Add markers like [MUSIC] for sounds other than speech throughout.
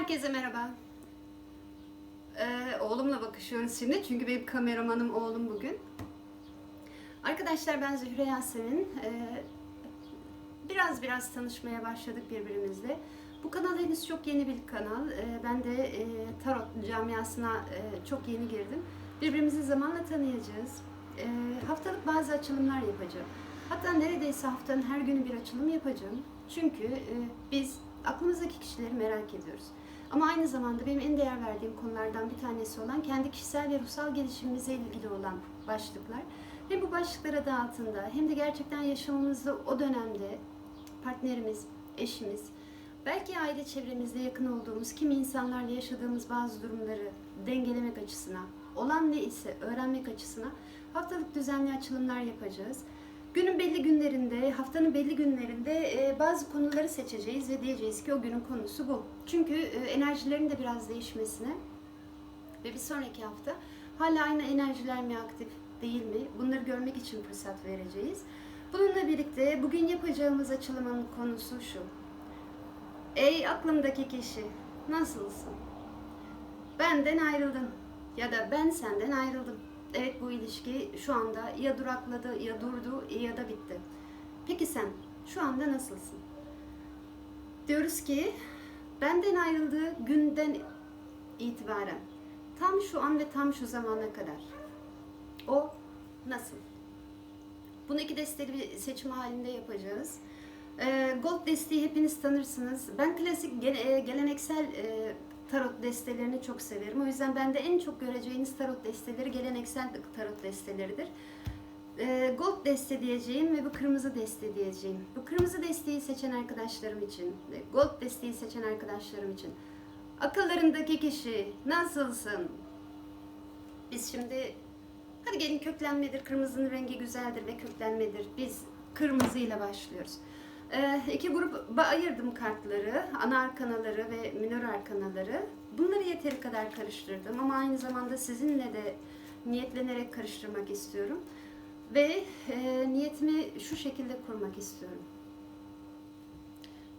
Herkese merhaba. Ee, oğlumla bakışıyoruz şimdi çünkü benim kameramanım oğlum bugün. Arkadaşlar ben Zühre Yasemin. Ee, biraz biraz tanışmaya başladık birbirimizle. Bu kanal henüz çok yeni bir kanal. Ee, ben de e, tarot camiasına e, çok yeni girdim. Birbirimizi zamanla tanıyacağız. Ee, haftalık bazı açılımlar yapacağım. Hatta neredeyse haftanın her günü bir açılım yapacağım. Çünkü e, biz aklımızdaki kişileri merak ediyoruz. Ama aynı zamanda benim en değer verdiğim konulardan bir tanesi olan kendi kişisel ve ruhsal gelişimimize ilgili olan başlıklar. Hem bu başlıklar adı altında hem de gerçekten yaşamımızda o dönemde partnerimiz, eşimiz, belki aile çevremizde yakın olduğumuz kimi insanlarla yaşadığımız bazı durumları dengelemek açısına, olan ne ise öğrenmek açısına haftalık düzenli açılımlar yapacağız. Günün belli günlerinde, haftanın belli günlerinde e, bazı konuları seçeceğiz ve diyeceğiz ki o günün konusu bu. Çünkü e, enerjilerin de biraz değişmesine ve bir sonraki hafta hala aynı enerjiler mi aktif değil mi? Bunları görmek için fırsat vereceğiz. Bununla birlikte bugün yapacağımız açılımın konusu şu. Ey aklımdaki kişi, nasılsın? Benden ayrıldın ya da ben senden ayrıldım. Evet bu ilişki şu anda ya durakladı ya durdu ya da bitti. Peki sen şu anda nasılsın? Diyoruz ki benden ayrıldığı günden itibaren tam şu an ve tam şu zamana kadar o nasıl? Bunu iki desteli bir seçim halinde yapacağız. Ee, Gold desteği hepiniz tanırsınız. Ben klasik gele- geleneksel e, tarot destelerini çok severim. O yüzden bende en çok göreceğiniz tarot desteleri geleneksel tarot desteleridir. Ee, Gold deste diyeceğim ve bu kırmızı deste diyeceğim. Bu kırmızı desteği seçen arkadaşlarım için, Gold desteği seçen arkadaşlarım için. Akıllarındaki kişi nasılsın? Biz şimdi hadi gelin köklenmedir. Kırmızının rengi güzeldir ve köklenmedir. Biz kırmızıyla başlıyoruz. Ee, iki gruba ayırdım kartları, ana arkanaları ve minor arkanaları. Bunları yeteri kadar karıştırdım ama aynı zamanda sizinle de niyetlenerek karıştırmak istiyorum. Ve e, niyetimi şu şekilde kurmak istiyorum.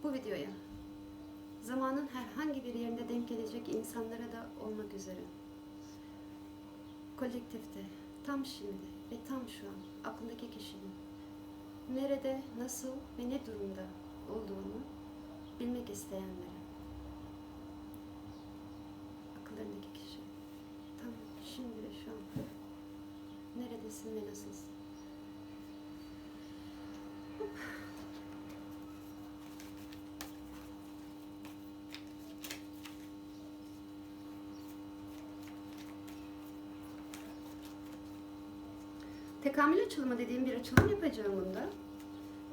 Bu videoya zamanın herhangi bir yerinde denk gelecek insanlara da olmak üzere kolektifte tam şimdi ve tam şu an aklındaki kişinin nerede, nasıl ve ne durumda olduğunu bilmek isteyenlere. Akıllarındaki kişi. Tam şimdi şu an. Neredesin ve nasılsın? Tekamül açılımı dediğim bir açılım yapacağım bunda.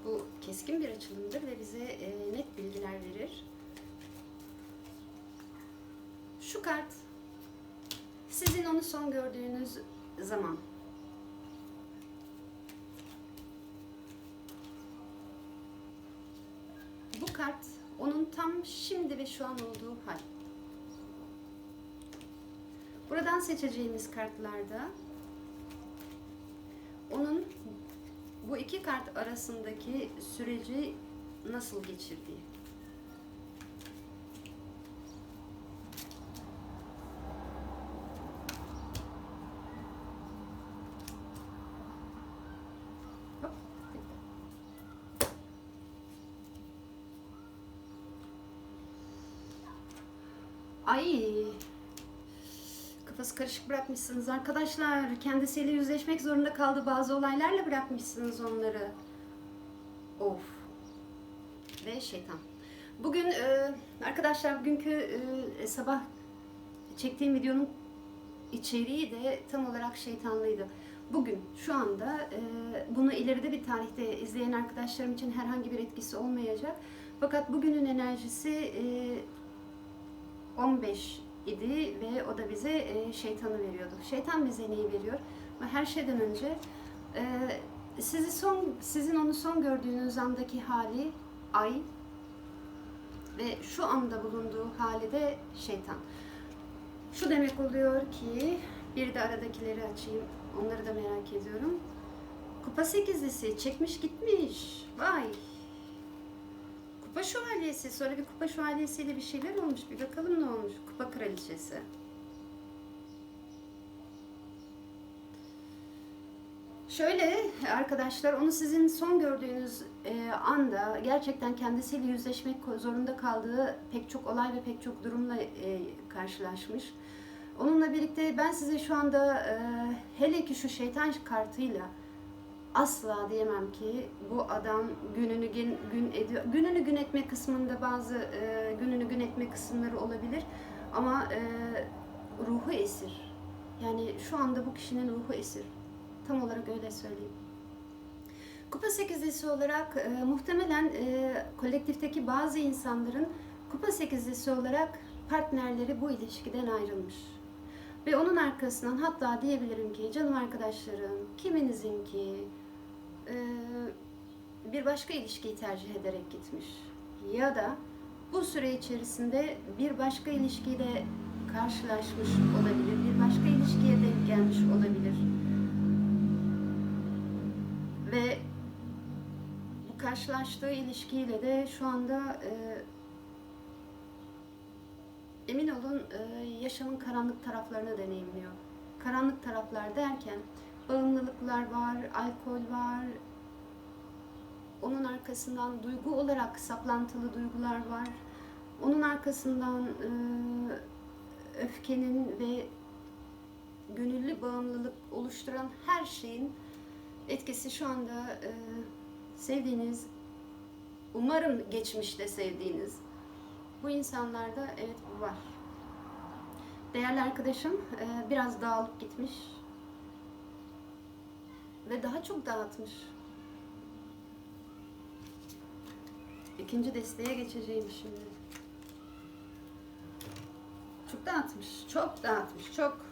Bu keskin bir açılımdır ve bize e, net bilgiler verir. Şu kart sizin onu son gördüğünüz zaman. Bu kart onun tam şimdi ve şu an olduğu hal. Buradan seçeceğimiz kartlarda onun bu iki kart arasındaki süreci nasıl geçirdiği. Ay. Kafası karışık bırakmışsınız arkadaşlar. Kendisiyle yüzleşmek zorunda kaldı. Bazı olaylarla bırakmışsınız onları. Of. Ve şeytan. Bugün e, arkadaşlar bugünkü e, sabah çektiğim videonun içeriği de tam olarak şeytanlıydı. Bugün şu anda e, bunu ileride bir tarihte izleyen arkadaşlarım için herhangi bir etkisi olmayacak. Fakat bugünün enerjisi e, 15 idi ve o da bize e, şeytanı veriyordu. Şeytan bize neyi veriyor? Ama her şeyden önce e, sizi son sizin onu son gördüğünüz andaki hali ay ve şu anda bulunduğu hali de şeytan. Şu demek oluyor ki bir de aradakileri açayım. Onları da merak ediyorum. Kupa sekizlisi çekmiş gitmiş. Vay. Kupa şövalyesi, sonra bir kupa şövalyesiyle bir şeyler olmuş. Bir bakalım ne olmuş. Kupa kraliçesi. Şöyle arkadaşlar, onu sizin son gördüğünüz e, anda gerçekten kendisiyle yüzleşmek zorunda kaldığı pek çok olay ve pek çok durumla e, karşılaşmış. Onunla birlikte ben size şu anda e, hele ki şu şeytan kartıyla asla diyemem ki bu adam gününü gün, gün ediyor. Gününü gün etme kısmında bazı e, gününü gün etme kısımları olabilir ama e, ruhu esir. Yani şu anda bu kişinin ruhu esir. Tam olarak öyle söyleyeyim. Kupa sekizlisi olarak e, muhtemelen e, kolektifteki bazı insanların kupa sekizlisi olarak partnerleri bu ilişkiden ayrılmış. Ve onun arkasından hatta diyebilirim ki canım arkadaşlarım kiminizin ki bir başka ilişkiyi tercih ederek gitmiş. Ya da bu süre içerisinde bir başka ilişkiyle karşılaşmış olabilir. Bir başka ilişkiye denk gelmiş olabilir. Ve bu karşılaştığı ilişkiyle de şu anda e, emin olun e, yaşamın karanlık taraflarını deneyimliyor. Karanlık taraflar derken bağımlılıklar var, alkol var, onun arkasından duygu olarak saplantılı duygular var. Onun arkasından e, öfkenin ve gönüllü bağımlılık oluşturan her şeyin etkisi şu anda e, sevdiğiniz, umarım geçmişte sevdiğiniz bu insanlarda evet bu var. Değerli arkadaşım e, biraz dağılıp gitmiş ve daha çok dağıtmış. İkinci desteğe geçeceğim şimdi. Çok dağıtmış, çok dağıtmış, çok.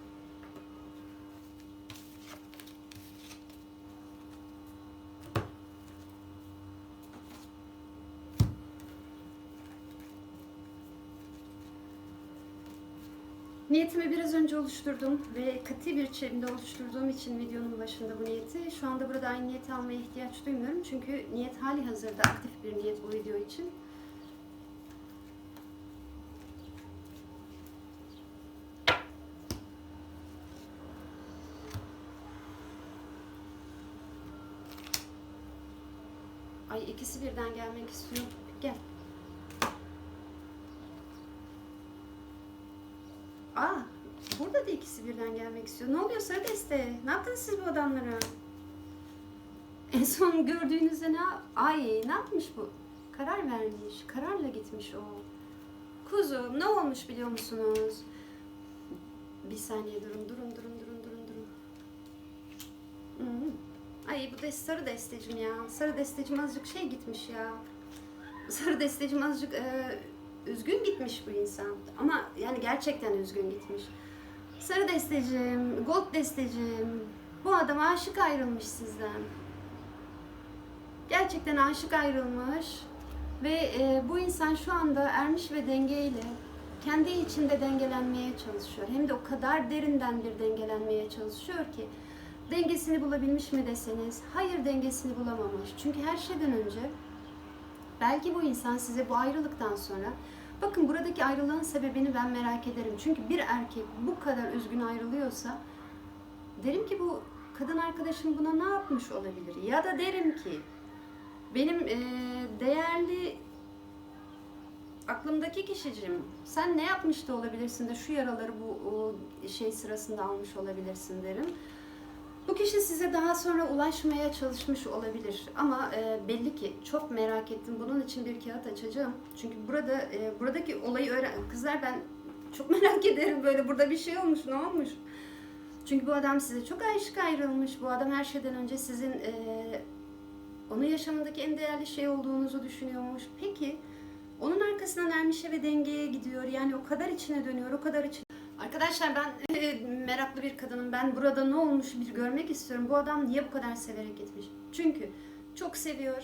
Niyetimi biraz önce oluşturdum ve katı bir çevrimde oluşturduğum için videonun başında bu niyeti. Şu anda burada aynı niyeti almaya ihtiyaç duymuyorum çünkü niyet hali hazırda aktif bir niyet bu video için. Ay ikisi birden gelmek istiyor. Gel. Burada da ikisi birden gelmek istiyor. Ne oluyor sarı deste? Ne yaptınız siz bu adamlara? En son gördüğünüzde ne Ay ne yapmış bu? Karar vermiş. Kararla gitmiş o. Kuzum ne olmuş biliyor musunuz? Bir saniye durun durun durun durun durun durun. Hmm. Ay bu da sarı destecim ya. Sarı destecim azıcık şey gitmiş ya. Sarı destecim azıcık e, üzgün gitmiş bu insan. Ama yani gerçekten üzgün gitmiş. Sarı destecim, gold destecim. Bu adam aşık ayrılmış sizden. Gerçekten aşık ayrılmış. Ve e, bu insan şu anda ermiş ve dengeyle kendi içinde dengelenmeye çalışıyor. Hem de o kadar derinden bir dengelenmeye çalışıyor ki dengesini bulabilmiş mi deseniz hayır dengesini bulamamış. Çünkü her şeyden önce belki bu insan size bu ayrılıktan sonra bakın buradaki ayrılığın sebebini ben merak ederim. Çünkü bir erkek bu kadar üzgün ayrılıyorsa derim ki bu kadın arkadaşım buna ne yapmış olabilir? Ya da derim ki benim eee, değerli aklımdaki kişicim sen ne yapmış da olabilirsin de şu yaraları bu o şey sırasında almış olabilirsin derim. Bu kişi size daha sonra ulaşmaya çalışmış olabilir ama e, belli ki çok merak ettim. Bunun için bir kağıt açacağım. Çünkü burada e, buradaki olayı öğren kızlar ben çok [LAUGHS] merak ederim böyle burada bir şey olmuş ne olmuş? Çünkü bu adam size çok aşık ayrılmış. Bu adam her şeyden önce sizin e, onun yaşamındaki en değerli şey olduğunuzu düşünüyormuş. Peki onun arkasından ermişe ve dengeye gidiyor. Yani o kadar içine dönüyor, o kadar içine Arkadaşlar ben e, meraklı bir kadınım. Ben burada ne olmuş bir görmek istiyorum. Bu adam niye bu kadar severek gitmiş? Çünkü çok seviyor.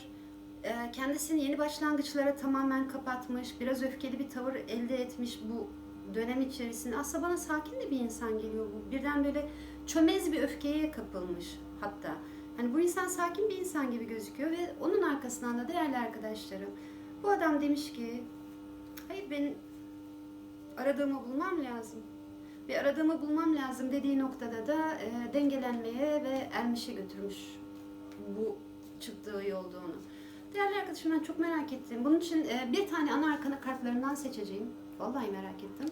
E, kendisini yeni başlangıçlara tamamen kapatmış. Biraz öfkeli bir tavır elde etmiş bu dönem içerisinde. Aslında bana sakin de bir insan geliyor bu. Birden böyle çömez bir öfkeye kapılmış hatta. Hani bu insan sakin bir insan gibi gözüküyor ve onun arkasından da değerli arkadaşlarım Bu adam demiş ki, hayır ben aradığımı bulmam lazım. Ve aradığımı bulmam lazım dediği noktada da e, dengelenmeye ve ermişe götürmüş bu çıktığı yol olduğunu. Değerli arkadaşım ben çok merak ettim. Bunun için e, bir tane ana arkana kartlarından seçeceğim. Vallahi merak ettim.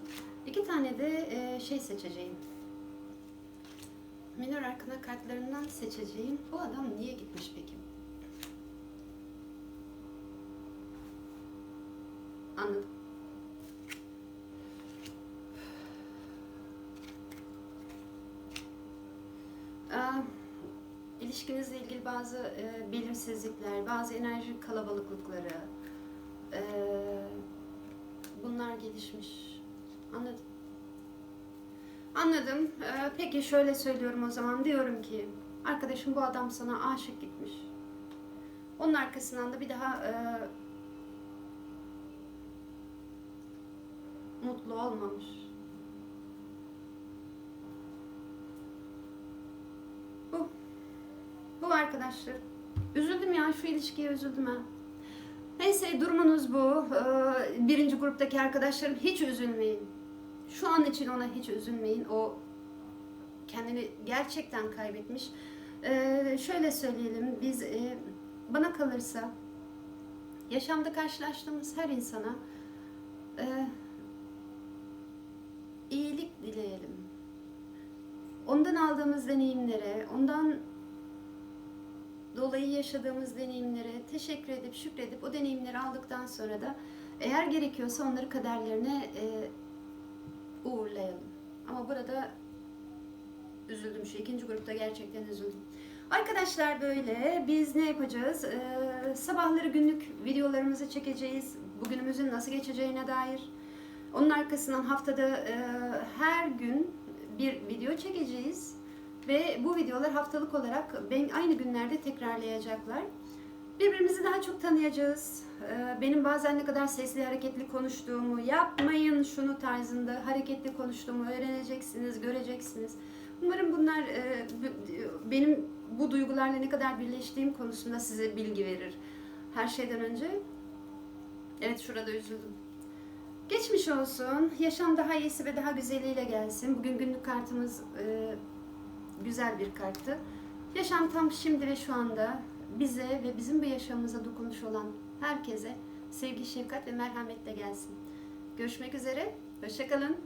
İki tane de e, şey seçeceğim. Minor arkana kartlarından seçeceğim. Bu adam niye gitmiş peki? Anladım. İlişkinizle ilgili bazı e, belirsizlikler, bazı enerji kalabalıklıkları, e, bunlar gelişmiş. Anladım. Anladım. Ee, peki şöyle söylüyorum o zaman. Diyorum ki arkadaşım bu adam sana aşık gitmiş. Onun arkasından da bir daha e, mutlu olmamış. Bu. Bu arkadaşlar. Üzüldüm ya şu ilişkiye üzüldüm ha. Neyse durumunuz bu. Ee, birinci gruptaki arkadaşlarım hiç üzülmeyin. Şu an için ona hiç üzülmeyin. O kendini gerçekten kaybetmiş. Ee, şöyle söyleyelim. Biz e, bana kalırsa yaşamda karşılaştığımız her insana e, iyilik dileyelim. Ondan aldığımız deneyimlere, ondan dolayı yaşadığımız deneyimlere teşekkür edip şükredip o deneyimleri aldıktan sonra da eğer gerekiyorsa onları kaderlerine e, uğurlayalım. Ama burada üzüldüm şu ikinci grupta gerçekten üzüldüm. Arkadaşlar böyle biz ne yapacağız? Ee, sabahları günlük videolarımızı çekeceğiz. Bugünümüzün nasıl geçeceğine dair. Onun arkasından haftada e, her gün bir video çekeceğiz. Ve bu videolar haftalık olarak ben aynı günlerde tekrarlayacaklar. Birbirimizi daha çok tanıyacağız. Ee, Benim bazen ne kadar sesli hareketli konuştuğumu, yapmayın şunu tarzında hareketli konuştuğumu öğreneceksiniz, göreceksiniz. Umarım bunlar e, benim bu duygularla ne kadar birleştiğim konusunda size bilgi verir. Her şeyden önce, evet şurada üzüldüm. Geçmiş olsun, yaşam daha iyisi ve daha güzeliyle gelsin. Bugün günlük kartımız e, güzel bir karttı. Yaşam tam şimdi ve şu anda bize ve bizim bu yaşamımıza dokunmuş olan herkese sevgi, şefkat ve merhametle gelsin. Görüşmek üzere, hoşçakalın.